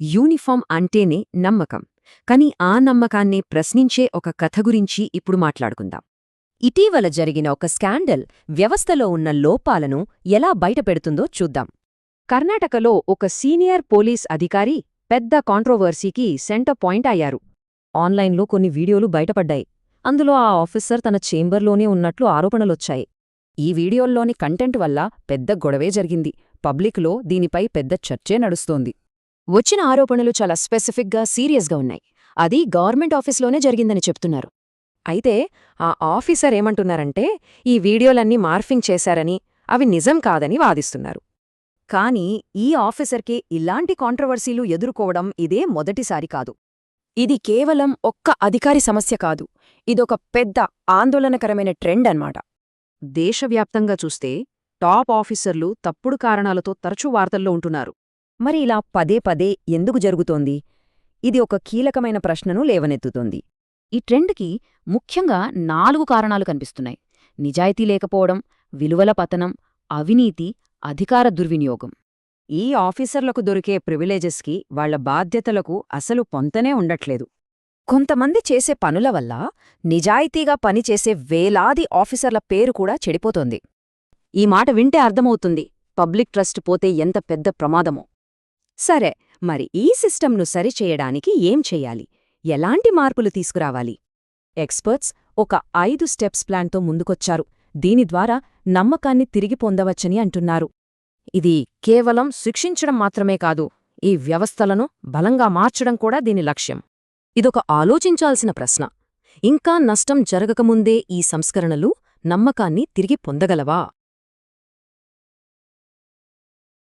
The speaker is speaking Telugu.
యూనిఫామ్ అంటేనే నమ్మకం. కని ఆ నమ్మకాన్నే ప్రశ్నించే ఒక కథ గురించి ఇప్పుడు మాట్లాడుకుందాం. ఇటీవల జరిగిన ఒక స్కాండల్ వ్యవస్థలో ఉన్న లోపాలను ఎలా బయటపెడుతుందో చూద్దాం. కర్ణాటకలో ఒక సీనియర్ పోలీస్ అధికారి పెద్ద కాంట్రోవర్సీకి సెంటర్ పాయింట్ అయ్యారు. ఆన్లైన్లో కొన్ని వీడియోలు బయటపడ్డాయి. అందులో ఆ ఆఫీసర్ తన చేంబర్లోనే ఉన్నట్లు ఆరోపణలొచ్చాయి. ఈ వీడియోల్లోని కంటెంట్ వల్ల పెద్ద గొడవే జరిగింది. పబ్లిక్లో దీనిపై పెద్ద చర్చే నడుస్తోంది. వచ్చిన ఆరోపణలు చాలా స్పెసిఫిక్గా సీరియస్గా ఉన్నాయి. అది గవర్నమెంట్ ఆఫీస్లోనే జరిగిందని చెప్తున్నారు. అయితే ఆ ఆఫీసర్ ఏమంటున్నారంటే ఈ వీడియోలన్నీ మార్ఫింగ్ చేశారని అవి నిజం కాదని వాదిస్తున్నారు. కానీ ఈ ఆఫీసర్కే ఇలాంటి కాంట్రవర్సీలు ఎదుర్కోవడం ఇదే మొదటిసారి కాదు. ఇది కేవలం ఒక్క అధికారి సమస్య కాదు. ఇదొక పెద్ద ఆందోళనకరమైన ట్రెండ్ అన్నమాట. దేశవ్యాప్తంగా చూస్తే టాప్ ఆఫీసర్లు తప్పుడు కారణాలతో తరచూ వార్తల్లో ఉంటున్నారు. మరి ఇలా పదే పదే ఎందుకు జరుగుతోంది? ఇది ఒక కీలకమైన ప్రశ్నను లేవనెత్తుతోంది. ఈ ట్రెండ్కి ముఖ్యంగా నాలుగు కారణాలు కనిపిస్తున్నాయి. నిజాయితీ లేకపోవడం విలువల పతనం అవినీతి అధికార దుర్వినియోగం. ఈ ఆఫీసర్లకు దొరికే ప్రివిలేజెస్కి వాళ్ళ బాధ్యతలకు అసలు పొంతనే ఉండట్లేదు. కొంతమంది చేసే పనుల వల్ల నిజాయితీగా పనిచేసే వేలాది ఆఫీసర్ల పేరు కూడా చెడిపోతోంది. ఈ మాట వింటే అర్థమవుతుంది పబ్లిక్ ట్రస్ట్ పోతే ఎంత పెద్ద ప్రమాదమో. సరే మరి ఈ సిస్టమ్ను సరిచేయడానికి ఏం చెయ్యాలి ఎలాంటి మార్పులు తీసుకురావాలి? ఎక్స్పర్ట్స్ ఒక ఐదు స్టెప్స్ ప్లాన్తో ముందుకొచ్చారు. దీని ద్వారా నమ్మకాన్ని తిరిగి పొందవచ్చని అంటున్నారు. ఇది కేవలం శిక్షించడం మాత్రమే కాదు ఈ వ్యవస్థలను బలంగా మార్చడం కూడా దీని లక్ష్యం. ఇదొక ఆలోచించాల్సిన ప్రశ్న. ఇంకా నష్టం జరగకముందే ఈ సంస్కరణలు నమ్మకాన్ని తిరిగి పొందగలవా?